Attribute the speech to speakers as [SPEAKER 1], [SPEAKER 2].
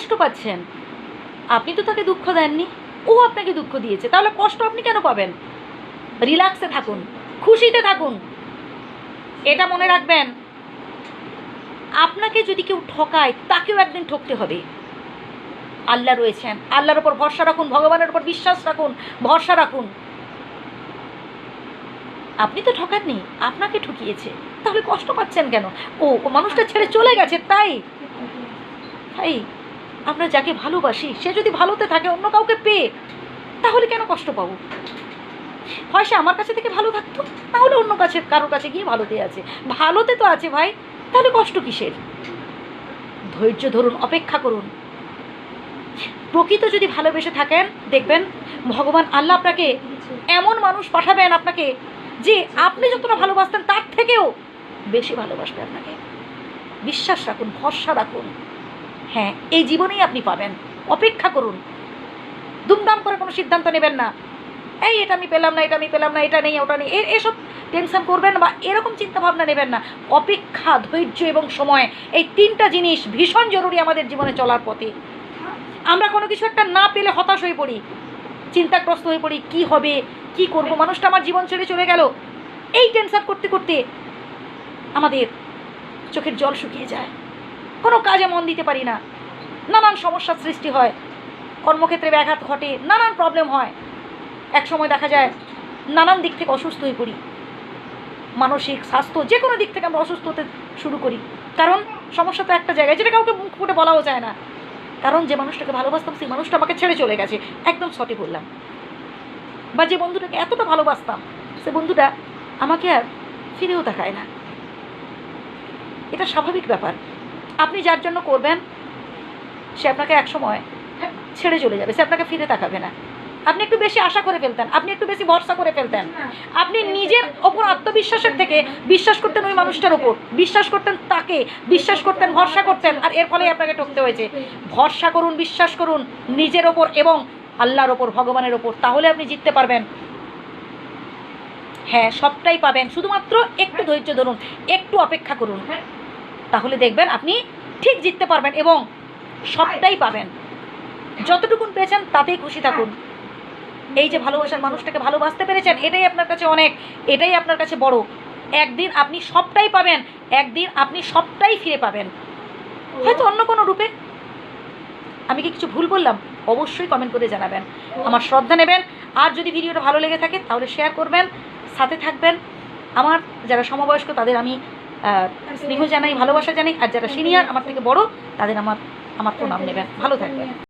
[SPEAKER 1] কষ্ট পাচ্ছেন? আপনি তো তাকে দুঃখ দেননি। ও আপনাকে দুঃখ দিয়েছে। তাহলে কষ্ট আপনি কেন পাবেন? রিল্যাক্সে থাকুন, খুশিতে থাকুন। এটা মনে রাখবেন, আপনাকে যদি কেউ ঠকায়, তাকেও একদিন ঠকতে হবে। আল্লাহ রয়েছেন। আল্লাহর ওপর ভরসা রাখুন, ভগবানের ওপর বিশ্বাস রাখুন, ভরসা রাখুন। আপনি তো ঠকাননি, আপনাকে ঠকিয়েছে। তাহলে কষ্ট পাচ্ছেন কেন? ও মানুষটা ছেড়ে চলে গেছে, তাই? তাই? আমরা যাকে ভালোবাসি, সে যদি ভালোতে থাকে, অন্য কাউকে পেয়ে, তাহলে কেন কষ্ট পাবো? হয় সে আমার কাছে থেকে ভালো থাকতো? তাহলে অন্য কাছে, কারোর কাছে গিয়ে ভালোতে আছে। ভালোতে তো আছে ভাই, তাহলে কষ্ট কিসের? ধৈর্য ধরুন, অপেক্ষা করুন। প্রকৃত যদি ভালোবেসে থাকেন, দেখবেন, ভগবান আল্লাহ আপনাকে এমন মানুষ পাঠাবেন আপনাকে, যে আপনি যতটা ভালোবাসতেন, তার থেকেও বেশি ভালোবাসবে আপনাকে। বিশ্বাস রাখুন, ভরসা রাখুন। হ্যাঁ এই জীবনেই আপনি পাবেন। অপেক্ষা করুন। দুমদাম করে কোনো সিদ্ধান্ত নেবেন না। এই, এটা আমি পেলাম না, এটা আমি পেলাম না, এটা নেই, ওটা নেই। এসব টেনশন করবেন বা এরকম চিন্তা ভাবনা নেবেন না। অপেক্ষা, ধৈর্য এবং সময়, এই তিনটা জিনিস ভীষণ জরুরি আমাদের জীবনে চলার পথে। আমরা কোনো কিছু একটা না পেলে হতাশ হয়ে পড়ি, চিন্তাগ্রস্ত হয়ে পড়ি, কি হবে, কি করব? মানুষটা আমার জীবন ছেড়ে চলে গেল। এই টেনশন করতে করতে আমাদের চোখের জল শুকিয়ে যায়। কোনো কাজে মন দিতে পারি না। নানান সমস্যার সৃষ্টি হয়। কর্মক্ষেত্রে ব্যাঘাত ঘটে, নানান প্রবলেম হয়। এক সময় দেখা যায়, নানান দিক থেকে অসুস্থ হয়ে পড়ি। মানসিক স্বাস্থ্য যে কোনো দিক থেকে আমরা অসুস্থ হতে শুরু করি। কারণ সমস্যা তো একটা জায়গায়, যেটা কাউকে মুখ ফুটে বলাও যায় না। কারণ যে মানুষটাকে ভালোবাসতাম, সেই মানুষটা আমাকে ছেড়ে চলে গেছে। একদম সঠিক বললাম। বা যে বন্ধুটাকে এতটা ভালোবাসতাম, সে বন্ধুটা আমাকে আর ফিরেও তাকায় না। এটা স্বাভাবিক ব্যাপার। আপনি যার জন্য করবেন সে আপনাকে একসময় ছেড়ে চলে যাবে সে আপনাকে ফিরে তাকাবে না। আপনি একটু বেশি আশা করে ফেলতেন আপনি একটু বেশি ভরসা করে ফেলতেন। আপনি নিজের ওপর আত্মবিশ্বাসের থেকে বিশ্বাস করতেন ওই মানুষটার ওপর। বিশ্বাস করতেন তাকে বিশ্বাস করতেন ভরসা করতেন আর এর ফলেই আপনাকে ঠকতে হয়েছে। ভরসা করুন বিশ্বাস করুন নিজের ওপর এবং আল্লাহর ওপর ভগবানের ওপর তাহলে আপনি জিততে পারবেন। হ্যাঁ সবটাই পাবেন। শুধুমাত্র একটু ধৈর্য ধরুন একটু অপেক্ষা করুন। তাহলে দেখবেন আপনি ঠিক জিততে পারবেন এবং সবটাই পাবেন। যতটুকুন পেয়েছেন তাতেই খুশি থাকুন। এই যে ভালোবাসার মানুষটাকে ভালোবাসতে পেরেছেন, এটাই আপনার কাছে অনেক, এটাই আপনার কাছে বড়। একদিন আপনি সবটাই পাবেন, একদিন আপনি সবটাই ফিরে পাবেন। হয়তো অন্য কোনো রূপে। আমি কি কিছু ভুল বললাম? অবশ্যই কমেন্ট করে জানাবেন। আমার শ্রদ্ধা নেবেন। আর যদি ভিডিওটা ভালো লেগে থাকে তাহলে শেয়ার করবেন, সাথে থাকবেন। আমার যারা সমবয়স্ক তাদের আমি স্নেহ জানাই, ভালোবাসা জানাই, আর যারা সিনিয়র আমার থেকে বড়, তাদের আমার আমার প্রণাম নেবেন। ভালো থাকবেন।